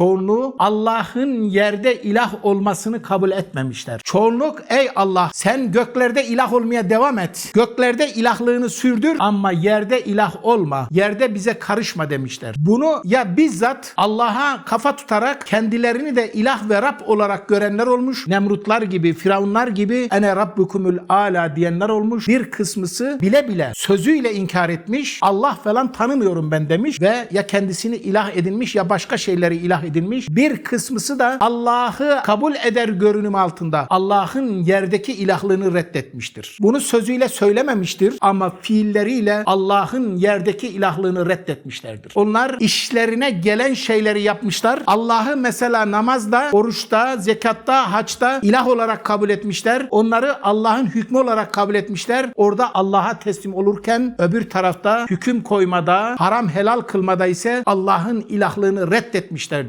çoğunluğu Allah'ın yerde ilah olmasını kabul etmemişler. Çoğunluk ey Allah sen göklerde ilah olmaya devam et. Göklerde ilahlığını sürdür ama yerde ilah olma. Yerde bize karışma demişler. Bunu ya bizzat Allah'a kafa tutarak kendilerini de ilah ve Rab olarak görenler olmuş. Nemrutlar gibi, Firavunlar gibi ene rabbukumul ala diyenler olmuş. Bir kısmısı bile bile sözüyle inkar etmiş. Allah falan tanımıyorum ben demiş ve ya kendisini ilah edinmiş ya başka şeyleri ilah edinmiş. Bir kısmısı da Allah'ı kabul eder görünüm altında Allah'ın yerdeki ilahlığını reddetmiştir. Bunu sözüyle söylememiştir ama fiilleriyle Allah'ın yerdeki ilahlığını reddetmişlerdir. Onlar işlerine gelen şeyleri yapmışlar. Allah'ı mesela namazda, oruçta, zekatta, haçta ilah olarak kabul etmişler. Onları Allah'ın hükmü olarak kabul etmişler. Orada Allah'a teslim olurken öbür tarafta hüküm koymada, haram helal kılmada ise Allah'ın ilahlığını reddetmişlerdir.